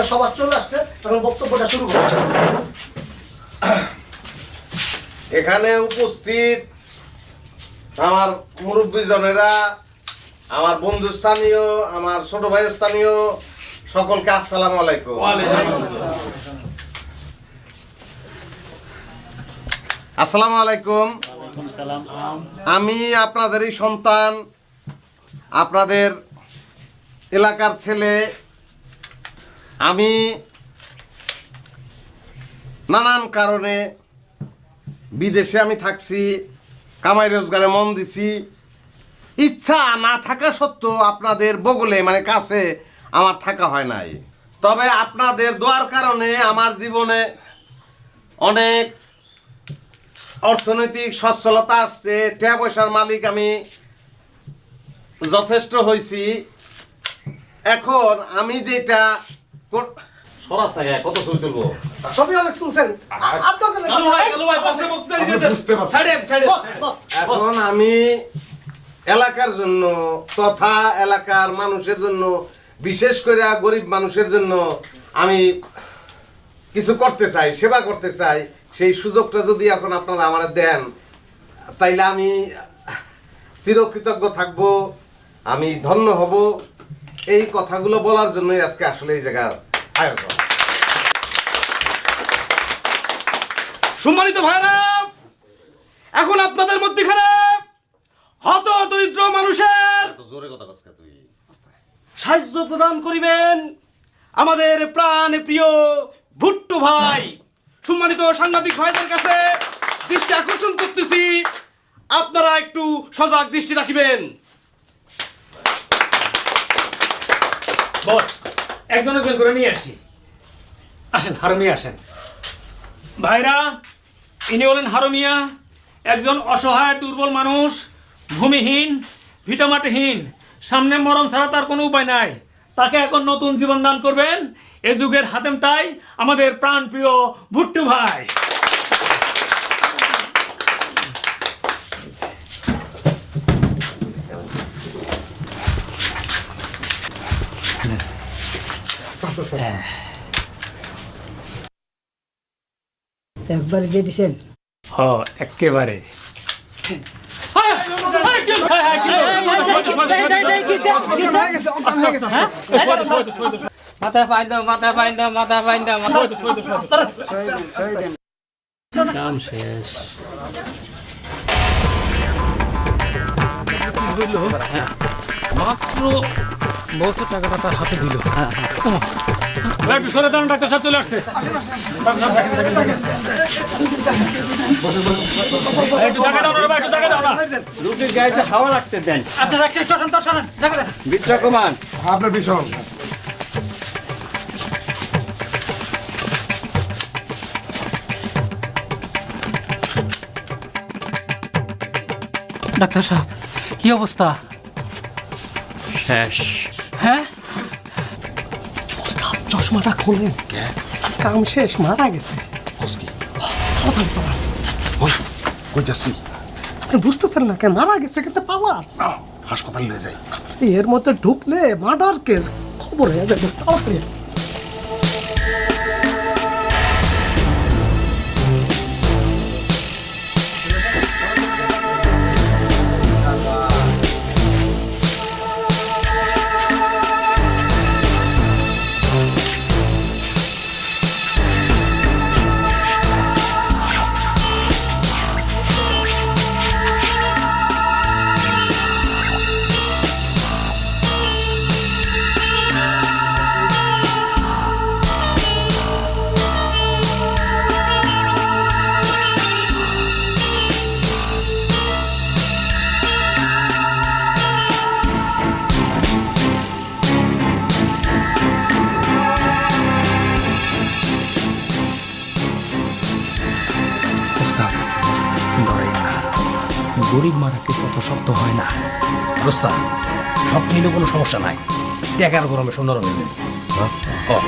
তা সবার চলে আসছে তখন বক্তব্যটা শুরু করো এখানে উপস্থিত আমার মুরব্বী জনেরা আমার বন্ধু স্থানীয় আমার ছোট ভাই স্থানীয় সকলকে আসসালামু আলাইকুম। আসসালামু। আলাইকুম। আমি আপনাদেরই সন্তান আপনাদের এলাকার ছেলে আমি নানান কারণে বিদেশে আমি থাকছি, কামাই রোজগারে মন দিছি। ইচ্ছা না থাকা সত্ত্বেও আপনাদের বগলে মানে কাছে আমার থাকা হয় নাই। তবে আপনাদের দোয়ার কারণে আমার জীবনে অনেক অর্থনৈতিক সচ্ছলতা আসছে টাকা পয়সার মালিক আমি যথেষ্ট হয়েছি এখন আমি যেটা সরাস না কত ছবি তুলবো? সবই অনেক তুলছেন। আপনাদের এখন আমি এলাকার জন্য তথা এলাকার মানুষের জন্য বিশেষ করে গরিব মানুষের জন্য আমি কিছু করতে চাই সেবা করতে চাই সেই সুযোগটা যদি এখন আপনারা আমার দেন তাইলে আমি চিরকৃতজ্ঞ থাকব আমি ধন্য হব। এই কথাগুলো বলার জন্যই আজকে আসলে এই জায়গার আয়োজন। সম্মানিত ভাইরা এখন আপনাদের মধ্যেখানে হত দরিদ্র মানুষের জোরে কথা কস তুই? সাহায্য প্রদান করিবেন আমাদের প্রাণ প্রিয় ভুট্টু ভাই। সম্মানিত সাংবাদিক ভাইদের কাছে দৃষ্টি আকর্ষণ করতেছি। আপনারা একটু সজাগ দৃষ্টি রাখিবেন। বস, একজন একজন করে নিয়ে আসি। আসেন, হারমিয়া আসেন। ভাইরা, ইনি হলেন হারমিয়া, একজন অসহায়, দুর্বল মানুষ, ভূমিহীন, ভিটামাটিহীন। সামনে মরণ ছাড়া তার কোনো উপায় নাই। তাকে এখন নতুন জীবন দান করবেন। এ যুগের হাতেম তাই আমাদের প্রাণপ্রিয় ভুট্টু ভাই। একবার দিয়ে দিছেন হ একেবারে হ্যাঁ, হ্যাঁ, হ্যাঁ, হ্যাঁ, হ্যাঁ? মাথা পাইন দাও মাথা পাইন দাও মাথা পাইন দাও। কাম শেষ। মাত্র বছর টাকাটা তার হাতে দিল। একটু সরে দাঁড়ান ডাক্তার সাহেব চলে আসছে। একটু জায়গা দাও না একটু জায়গা দাও না। রুগীর গাড়িতে হাওয়া লাগতে দেন। আপনারা একটু সরান তো সরান জায়গা দেন বিদ্যা কুমার ডাক্তার সাহেব কি অবস্থা? শেষ। হ্যাঁ? চশমাটা খোলেন কাম শেষ মারা গেছে। কই যাস তুই? আপনি বুঝতেছেন না কেন মারা গেছে কিন্তু পাওয়ার। হাসপাতালে নিয়ে যাই। এর মধ্যে ঢুকলে মার্ডার কেস খবর হয়ে যাবে তাড়াতাড়ি। গরিব মারা কিছু অত শক্ত হয় না। রোস্তা সব নিলে কোনো সমস্যা নাই। টাকার গরমে সুন্দর হবে। ও